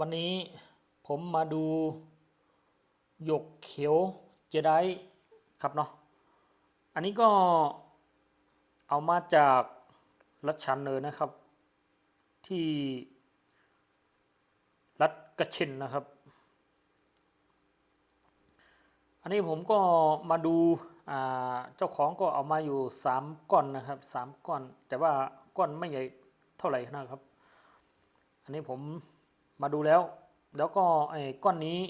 วันนี้ผมมาดูหยกเขียวเจไดครับเนาะ อันนี้ก็เอามาจากรัชชันเลยนะครับ ที่รัฐกระชินนะครับ อันนี้ผมก็มาดูเจ้าของก็เอามาอยู่สามก้อนนะครับสามก้อน แต่ว่าก้อนไม่ใหญ่เท่าไหร่นะครับ อันนี้ผม มาดูแล้ว แล้วก็ไอ้ก้อนนี้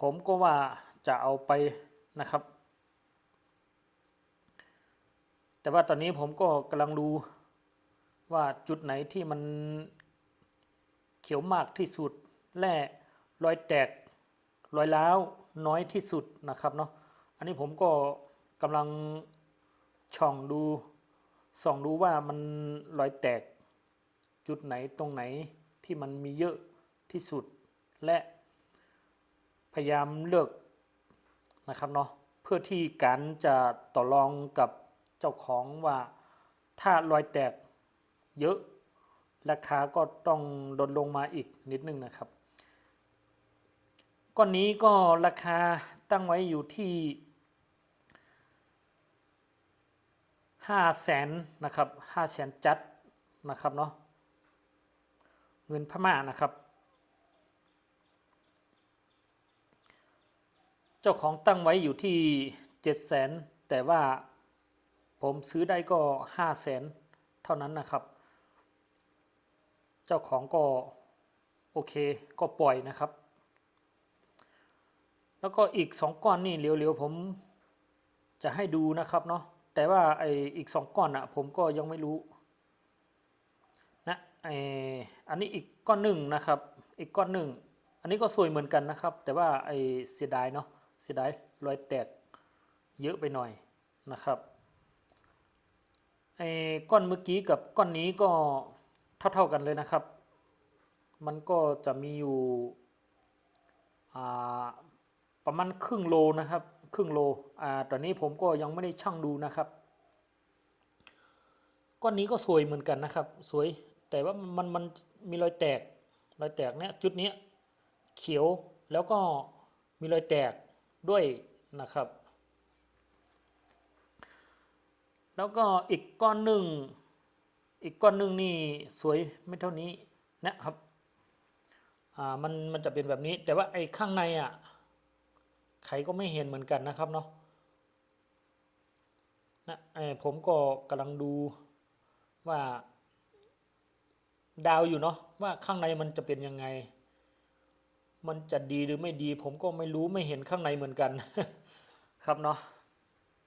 ผมก็ว่าจะเอาไปนะครับ แต่ว่าตอนนี้ผมก็กำลังดูว่าจุดไหนที่มันเขียวมากที่สุดแร่รอยแตกรอยร้าวน้อยที่สุดนะครับเนาะอันนี้ผมก็กำลังช่องดูส่องดูว่ามันรอยแตก จุดไหนตรงไหนที่มันมีเยอะที่สุด และพยายามเลือกนะครับเนาะเพื่อที่การจะต่อรองกับเจ้าของว่าถ้ารอยแตกเยอะ ราคาก็ต้องลดลงมาอีกนิดนึงนะครับก้อนนี้ก็ราคาตั้งไว้อยู่ที่ห้าแสนนะครับห้าแสนจัดนะครับเนาะ เงินพม่านะครับ เจ้าของตั้งไว้อยู่ที่เจ็ดแสนแต่ว่าผมซื้อได้ก็ห้าแสนเท่านั้นนะครับ เจ้าของก็โอเคก็ปล่อยนะครับ แล้วก็อีกสองก้อนนี่เร็วๆผมจะให้ดูนะครับเนาะแต่ว่าไออีกสองก้อนอะผมก็ยังไม่รู้ ออันนี้อีกก้อนหนึ่งนะครับ อีกก้อนหนึ่ง อันนี้ก็สวยเหมือนกันนะครับ แต่ว่าไอเสียดายเนาะ เสียดายรอยแตกเยอะไปหน่อยนะครับไอก้อนเมื่อกี้กับก้อนนี้ก็เท่าๆกันเลยนะครับ มันก็จะมีอยู่ประมาณครึ่งโลนะครับ ครึ่งโลอ่าตอนนี้ผมก็ยังไม่ได้ชั่งดูนะครับ ก้อนนี้ก็สวยเหมือนกันนะครับ สวย แต่ว่ามันมันมีรอยแตกรอยแตกเนี้ยจุดนี้เขียวแล้วก็มีรอยแตกด้วยนะครับ แล้วก็อีกก้อนหนึ่งอีกก้อนหนึ่งนี่สวยไม่เท่านี้นะครับอ่ามันมันจะเป็นแบบนี้ แต่ว่าไอ้ข้างในอะใครก็ไม่เห็นเหมือนกันนะครับเนาะนะไอ้ผมก็กำลังดูว่า ดาวอยู่เนาะว่าข้างในมันจะเป็นยังไง มันจะดีหรือไม่ดี ผมก็ไม่รู้ไม่เห็นข้างในเหมือนกัน ครับเนาะ